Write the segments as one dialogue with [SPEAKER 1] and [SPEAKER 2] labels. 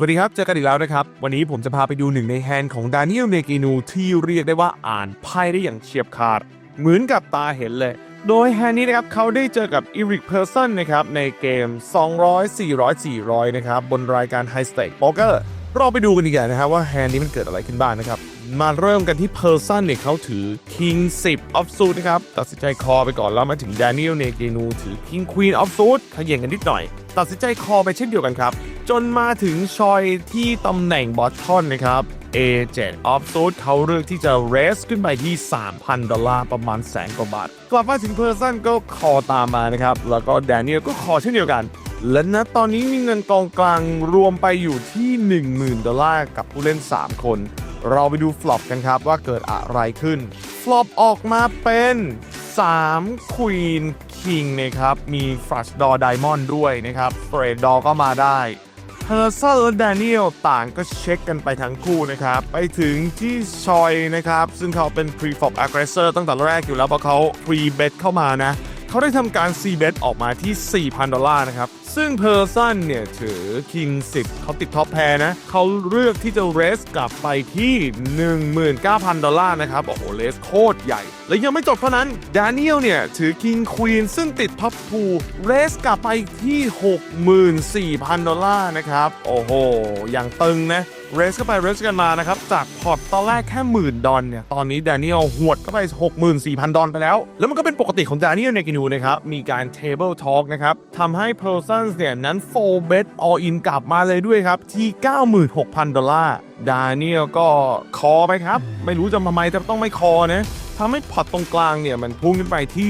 [SPEAKER 1] สวัสดีครับ เจอกันอีกแล้วนะครับ วันนี้ผมจะพาไปดูหนึ่งในแฮนด์ของดานิเอลเนกินูที่เรียกได้ว่าอ่านไพ่ได้อย่างเฉียบขาด เหมือนกับตาเห็นเลย โดยแฮนด์นี้นะครับเขาได้เจอกับอีริกเพอร์ซันนะครับในเกม 200 400 400 นะครับบนรายการ High Stake Poker เราไปดูกันดีกว่านะครับว่าแฮนด์นี้มันเกิดอะไรขึ้นบ้างนะครับ มาเริ่มกันที่เพอร์ซันเนี่ยเขาถือ King 10 of Suit นะครับตัดสินใจคอไปก่อนแล้วมาถึง Daniel n e g r i n u ถือ King Queen of Suit เขย่งกันนิดหน่อย ตัดสินใจคอไปเช่นเดียวกันครับ จนมาถึงชอยที่ตำแหน่งบอททอนนะครับ A7 of Suit เขาเลือกที่จะ raise ขึ้นไปที่ 3,000 ดอลลาร์ประมาณแสนกว่าบาท กลับมาถึงเพอร์ซันก็คอตามมานะครับ แล้วก็ Daniel ก็คอเช่นเดียวกัน และณตอนนี้มีเงินกองกลางรวมไปอยู่ที่ 10,000 ดอลลาร์กับผู้เล่น 3 คน เราไปดูฟลอปกันครับว่าเกิดอะไรขึ้น ฟลอปออกมาเป็น 3 ควีนคิงนะครับ มีฟรัชดอร์ไดมอนด์ด้วยนะครับเฟรดดอก็มาได้ เฮอร์เซอร์และแดเนียลต่างก็เช็คกันไปทั้งคู่นะครับ ไปถึงที่ชอยนะครับ ซึ่งเขาเป็น Preflop Aggressor ตั้งแต่แรกอยู่แล้วเพราะเขา Pre Bet เข้ามานะ เขาได้ทำการ C bet ออกมาที่ 4,000 ดอลลาร์นะครับ ซึ่งเพอร์ซันเนี่ยถือคิง10เขาติดท็อปแพรนะ เขาเลือกที่จะเรสกลับไปที่ 19,000 ดอลลาร์นะครับ โอ้โหเรสโคตรใหญ่ และยังไม่จบเท่านั้นดานิเอลเนี่ยถือคิงควีนซึ่งติดท็อป2เรสกลับไปที่ 64,000 ดอลลาร์นะครับ โอ้โห อย่างตึงนะเรสเข้าไปเรสกันมานะครับ จากพอร์ตตอนแรกแค่หมื่นดอลเนี่ย ตอนนี้แดเนียลหวดเข้าไป 64,000 ดอลไปแล้ว แล้วมันก็เป็นปกติของแดเนียลในกินูนะครับ มีการ Table Talk นะครับทำให้ p e r s o n เนี่ยนั้น full bet all in กลับมาเลยด้วยครับ ที่ 96,000 ดอลลาร์ดาเนียลก็คอไปครับ ไม่รู้จะทำไมแต่ต้องไม่คอนะทำให้พอตตรงกลางเนี่ย มันพุ่งขึ้นไปที่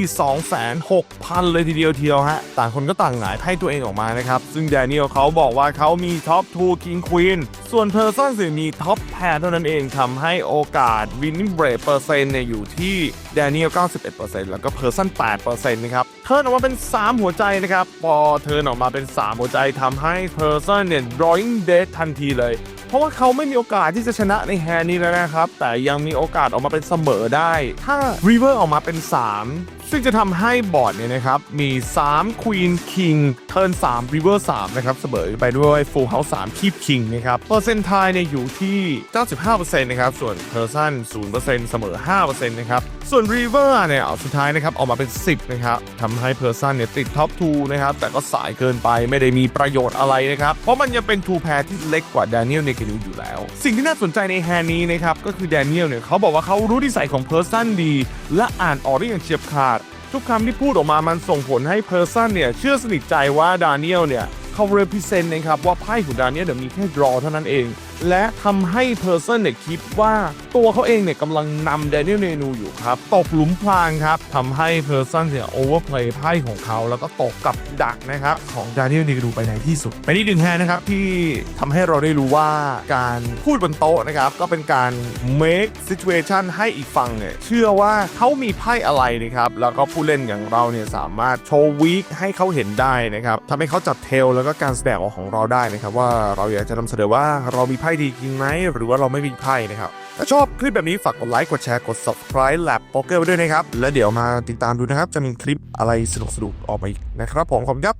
[SPEAKER 1] 26,000 เลยทีเดียวเทียวฮะ ต่างคนก็ต่างหงายไพ่ตัวเองออกมานะครับ ซึ่งแดเนียลเขาบอกว่าเขามีท็อป2 King Queen ส่วนเพอร์ซันส์มีท็อปแพรเท่านั้นเองทำให้โอกาส winning rate เปอร์เซ็นต์เนี่ยอยู่ที่แดเนียล 91%แล้วก็เพอร์ซัน8%นะครับ เทิร์นออกมาเป็น 3 หัวใจนะครับ พอเทิร์นออกมาเป็น 3 หัวใจทำให้เพอร์ซันเนี่ย drawing dead ทันทีเลย เพราะว่าเขาไม่มีโอกาสที่จะชนะในแฮนนี้แล้วนะครับ แต่ยังมีโอกาสออกมาเป็นเสมอได้ ถ้า River ออกมาเป็น 3ซึ่งจะทำให้บอร์ดเนี่ยนะครับ มี 3 Queen King เทิร์น3 River 3 นะครับ เสมอไปด้วย Full House 3 Keep King นะครับเปอร์เซนต์ไทยเนี่ยอยู่ที่ 95%นะครับ ส่วน Person 0%เสมอ 5%นะครับ ส่วน River เนี่ยเอาสุดท้ายนะครับออกมาเป็น 10 นะครับทำให้ Person เนี่ยติดท็อป2นะครับ แต่ก็สายเกินไปไม่ได้มีประโยชน์อะไรนะครับ เพราะมันยังเป็น2 pair ที่เล็กกว่า Daniel n e g r i n u อยู่แล้ว สิ่งที่น่าสนใจในแฮนนี้นะครับ ก็คือ Daniel เนี่ยเขาบอกว่าเขารู้นิสัยของ Person ดี และอ่านออกได้อย่างเฉียบขาด ทุกคำที่พูดออกมามันส่งผลให้ Person เนี่ยเชื่อสนิทใจว่า Daniel เนี่ย ขา represent นะครับว่าไพ่ของดานเนียเดี๋ยวมีแค่ draw เท่านั้นเอง และทำให้ person เนี่ยคิดว่าตัวเขาเองเนี่ยกำลังนำ Daniel เนนูอยู่ครับ ตกหลุมพรางครับทำให้ person เนี่ย overplay ไพ่ของเขา แล้วก็ตกกับดักนะครับ ของ Daniel เนนูไปในที่สุดไปนอีกหนึ่งแฮนด์นะครับที่ทำให้เราได้รู้ว่าการพูดบนโต๊ะนะครับก็เป็นการ make situation ให้อีกฝั่งเนี่ยเชื่อว่าเขามีไพ่อะไรนะครับแล้วก็ผู้เล่นอย่างเราเนี่ยสามารถโชว์วีคให้เขาเห็นได้นะครับทำให้เขาจับเทลแล้วก็การแสดงออกของเราได้นะครับว่าเราอยากจะนำเสนอว่าเรามีไพ่ดีจริงไหมหรือว่าเราไม่มีไพ่นะครับถ้าชอบคลิปแบบนี้ฝากกดไลค์กดแชร์กด subscribe แลบโป๊กเกอร์ไปด้วยนะครับ และเดี๋ยวมาติดตามดูนะครับ จะมีคลิปอะไรสนุกๆออกมาอีกนะครับผมขอบคุณครับ